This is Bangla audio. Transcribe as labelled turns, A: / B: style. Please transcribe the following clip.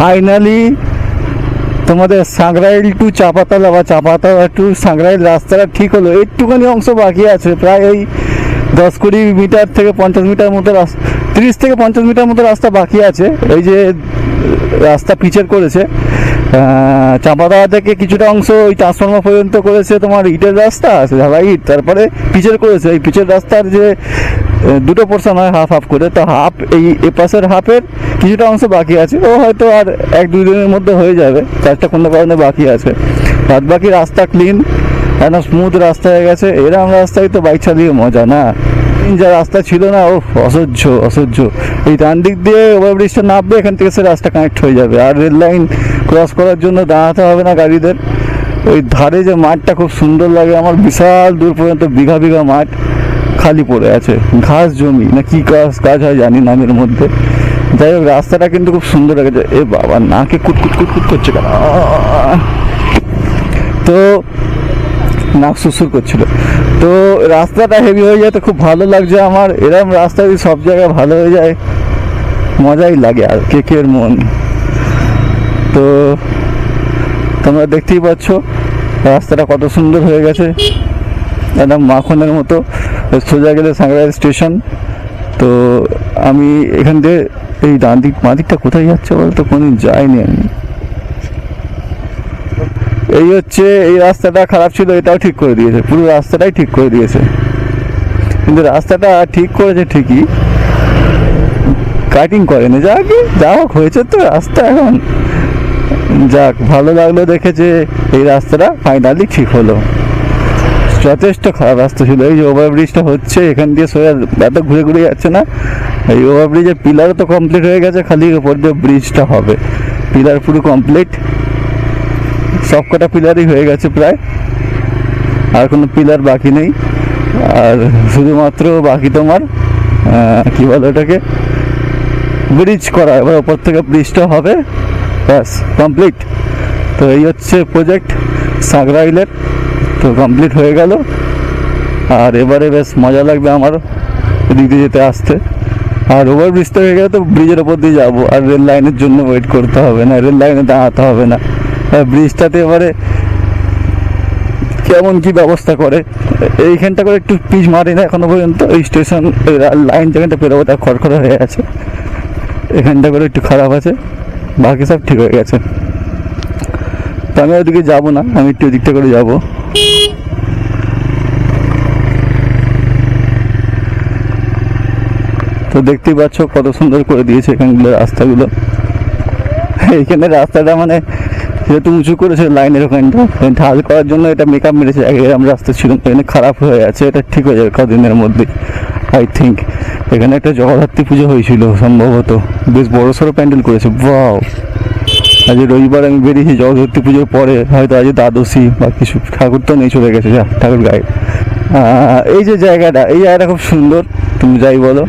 A: ফাইনালি তোমাদের সাংরাইল টু চাপাতলা বা চাপাতলা টু সাংরাইল রাস্তাটা ঠিক হলো। একটুখানি অংশ বাকি আছে, প্রায় ওই দশ কুড়ি মিটার থেকে পঞ্চাশ মিটার মতো রাস্তা, তিরিশ থেকে পঞ্চাশ মিটার মতো রাস্তা বাকি আছে। এই যে রাস্তা পিচের করেছে। চাপাতলা থেকে কিছুটা অংশ ওই ট্রান্সফর্মার পর্যন্ত করেছে তোমার ইটের রাস্তা ঢালাই ইট, তারপরে পিচের করেছে। এই পিচের রাস্তার যে দুটো পোর্শন হয় হাফ হাফ করে। তো হাফ এই এপাশের হাফের কিছুটা অংশ বাকি আছে, ও হয়তো আর এক দুই দিনের মধ্যে হয়ে যাবে, চারটা কোনো কারণে বাকি আছে। বাদ বাকি রাস্তা ক্লিন একদম স্মুথ রাস্তা হয়ে গেছে? এরম রাস্তায় তো বাইক চালিয়ে মজা না। যা রাস্তা ছিল না ও অসহ্য অসহ্য। এই ডান দিক দিয়ে ওভারব্রিজটা নামবে, এখান থেকে সে রাস্তা কানেক্ট হয়ে যাবে। আর রেল লাইন ক্রস করার জন্য দাঁড়াতে হবে না গাড়িদের। ওই ধারে যে মাঠটা খুব সুন্দর লাগে, আমার বিশাল দূর পর্যন্ত বিঘা বিঘা মাঠ খালি পড়ে আছে। ঘাস জমি, না কি কাজ কাজ হয় জানি না এর মধ্যে। যাই হোক, রাস্তাটা কিন্তু খুব সুন্দর লাগছে। এ বাবা, নাকে কুটকুট কুটকুট করছে কেন? তো নাক সুসুর করছিল। তো রাস্তাটা হেভি হয়ে যায়, তো খুব ভালো লাগছে আমার। এরকম রাস্তা যদি সব জায়গায় ভালো হয়ে যায়, মজাই লাগে আর কে কে মন। তো তোমরা দেখতেই পাচ্ছ, রাস্তাটা কত সুন্দর হয়ে গেছে। একদম মাখনের মতো। সোজা গেলে সাংরাইল স্টেশন। তো আমি এখান থেকে এই ডান দিক, বাঁ দিকটা কোথায় যাচ্ছে বলতো? কোনদিন যাইনি আমি। এই হচ্ছে, এই রাস্তাটা খারাপ ছিল, এটাও ঠিক করে দিয়েছে। পুরো রাস্তাটাই ঠিক করে দিয়েছে। কিন্তু রাস্তাটা ঠিক করেছে ঠিকই। কাটিং করেনি। যাক যা হোক, হয়েছে তো রাস্তা এখন। যাক, ভালো লাগল দেখেছে এই রাস্তাটা ফাইনালি ঠিক হলো। যথেষ্ট খারাপ রাস্তা ছিল। এই যে ওভারব্রিজটা হচ্ছে, এখান দিয়ে সোজা এত ঘুরে ঘুরে যাচ্ছে না। এই ওভারব্রিজের পিলারও তো কমপ্লিট হয়ে গেছে, খালি ওপর দিয়ে ব্রিজটা হবে। পিলার পুরো কমপ্লিট সব কটা পিলারই হয়ে গেছে প্রায়। আর কোনো পিলার বাকি নেই। আর শুধুমাত্র বাকি তোমার কি বলে ওটাকে? ব্রিজ করা, এবার ওপর থেকে ব্রিজটা হবে। ব্যাস কমপ্লিট তো এই হচ্ছে প্রজেক্ট সাগরাইলের তো কমপ্লিট হয়ে গেল। আর এবারে বেশ মজা লাগবে আমার এদিক দিয়ে যেতে আসতে। আর ওভার ব্রিজটা হয়ে গেলে তো ব্রিজের ওপর দিয়ে যাব, আর রেল লাইনের জন্য ওয়েট করতে হবে না রেল লাইনে দাঁড়াতে হবে না। আর ব্রিজটাতে এবারে কেমন কি ব্যবস্থা করে? এইখানটা করে একটু পিচ মারি না এখনও পর্যন্ত এই স্টেশন লাইন যেখানটা পেরোবো তা খড়খড়া হয়ে আছে। এখানটা করে একটু খারাপ আছে, বাকি সব ঠিক হয়ে গেছে। তো আমি ওদিকে যাব না, আমি একটু ওদিকটা করে যাব। দেখতেই পাচ্ছ কত সুন্দর করে দিয়েছে এখানগুলো রাস্তাগুলো। এইখানে রাস্তাটা মানে যেহেতু উঁচু করেছে, লাইনের ওখানটা ঢাল করার জন্য এটা মেকআপ মেরেছে। এরকম রাস্তা ছিল এখানে খারাপ হয়ে আছে, এটা ঠিক হয়ে যাবে কদিনের মধ্যে আই থিঙ্ক এখানে একটা জগদ্ধাত্রী পুজো হয়েছিল সম্ভবত, বেশ বড় সড়ো প্যান্ডেল করেছে বাও আজ রবিবার আমি বেরিয়েছি জগদ্ধাত্রী পুজোর পরে, হয়তো আজ দ্বাদশী বা কিছু, ঠাকুর তো নেই চলে গেছে, যা, ঠাকুর গায়ে। এই যে জায়গাটা, এই জায়গাটা খুব সুন্দর, তুমি যাই বলো।